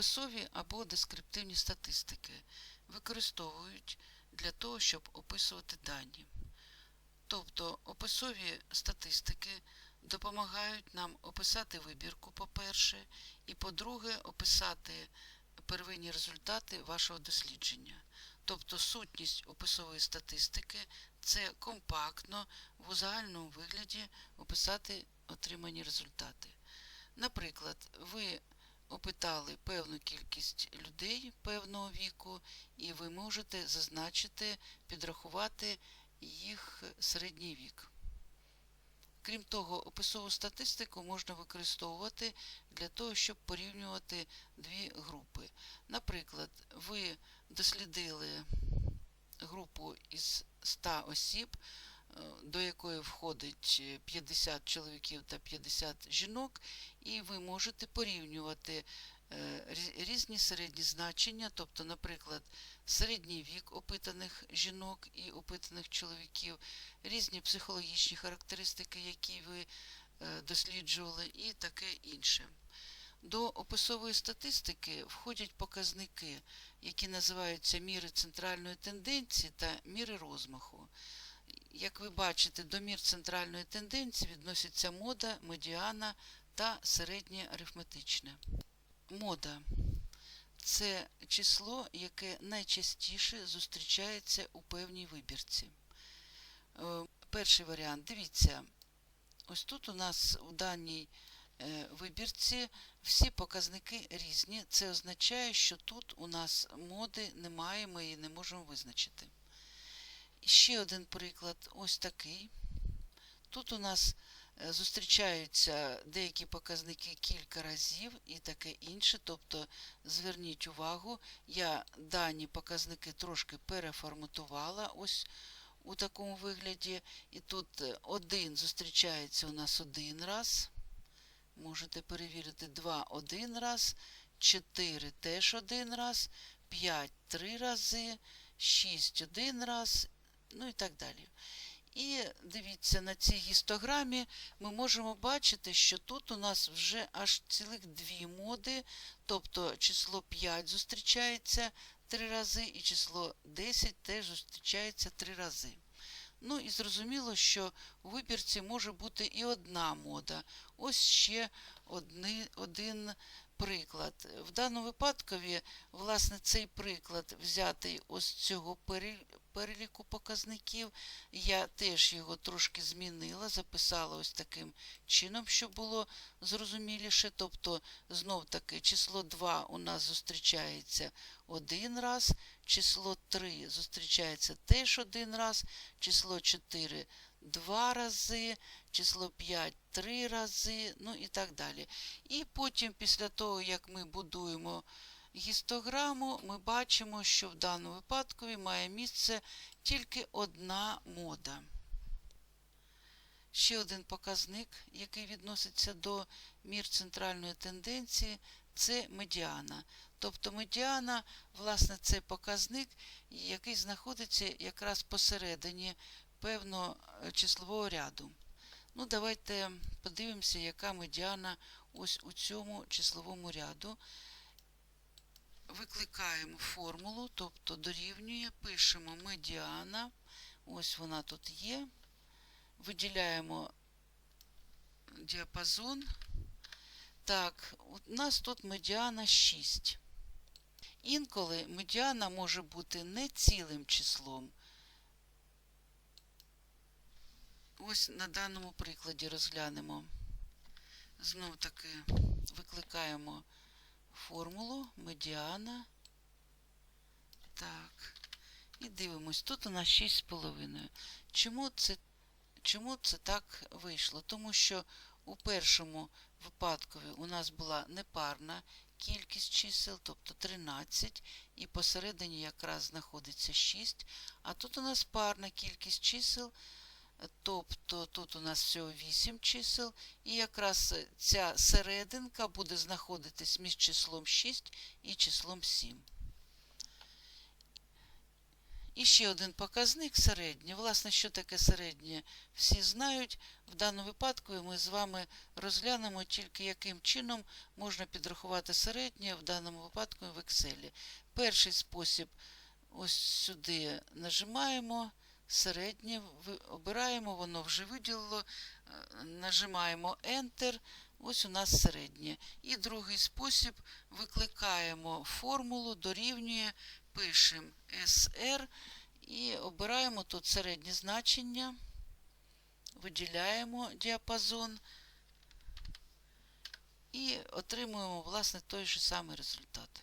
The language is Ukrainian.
Описові або дескриптивні статистики використовують для того, щоб описувати дані. Тобто описові статистики допомагають нам описати вибірку, по-перше, і по-друге, описати первинні результати вашого дослідження. Тобто сутність описової статистики це компактно в загальному вигляді описати отримані результати. Наприклад, ви опитали певну кількість людей певного віку, і ви можете зазначити, підрахувати їх середній вік. Крім того, описову статистику можна використовувати для того, щоб порівнювати дві групи. Наприклад, ви дослідили групу із 100 осіб, до якої входить 50 чоловіків та 50 жінок, і ви можете порівнювати е, різні середні значення, тобто, наприклад, середній вік опитаних жінок і опитаних чоловіків, різні психологічні характеристики, які ви е, досліджували, і таке інше. До описової статистики входять показники, які називаються міри центральної тенденції та міри розмаху. Як ви бачите, до мір центральної тенденції відносяться мода, медіана та середнє арифметичне. Мода це число, яке найчастіше зустрічається у певній вибірці. Е, Перший варіант. Дивіться, ось тут у нас у даній е, вибірці всі показники різні. Це означає, що тут у нас моди немає, ми її не можемо визначити. Ще один приклад, ось такий. Тут у нас е, зустрічаються деякі показники кілька разів і таке інше. Тобто, зверніть увагу, я дані показники трошки переформатувала ось у такому вигляді. І тут е, один зустрічається у нас один раз. Можете перевірити 2 один раз, 4 теж один раз, 5 три рази, 6 один раз, ну і так далі. І дивіться, на цій гістограмі ми можемо бачити, що тут у нас вже аж цілих дві моди, тобто число 5 зустрічається три рази, і число 10 теж зустрічається три рази. Ну і зрозуміло, що у вибірці може бути і одна мода. Ось ще одни, один приклад. В даному випадкові, власне, цей приклад взятий ось цього переліку показників. Я теж його трошки змінила, записала ось таким чином, щоб було зрозуміліше. Тобто, знов таки, число 2 у нас зустрічається один раз, число 3 зустрічається теж один раз, число 4 два рази, число 5 три рази, ну і так далі. І потім, після того, як ми будуємо гістограму, ми бачимо, що в даному випадку має місце тільки одна мода. Ще один показник, який відноситься до мір центральної тенденції, це медіана. Тобто медіана, власне, це показник, який знаходиться якраз посередині певного е, числового ряду. Ну, давайте подивимося, яка медіана ось у цьому числовому ряду. Викликаємо формулу, тобто дорівнює, пишемо медіана. Ось вона тут є. Виділяємо діапазон. Так, у нас тут медіана 6. Інколи медіана може бути не цілим числом. Ось на даному прикладі розглянемо. Знов таки викликаємо формулу медіана. Так. І дивимось, тут у нас 6,5. Чому це, чому це так вийшло? Тому що у першому випадкові у нас була непарна кількість чисел, тобто 13, і посередині якраз знаходиться 6. А тут у нас парна кількість чисел, тобто тут у нас всього 8 чисел, і якраз ця серединка буде знаходитись між числом 6 і числом 7. І ще один показник середнє. Власне, що таке середнє, всі знають. В даному випадку ми з вами розглянемо тільки яким чином можна підрахувати середнє в даному випадку в Excel. Перший спосіб ось сюди нажимаємо. Середнє обираємо, воно вже виділило, е, нажимаємо Enter, ось у нас середнє. І другий спосіб викликаємо формулу, дорівнює, пишемо SR і обираємо тут середнє значення, виділяємо діапазон і отримуємо власне той же самий результат.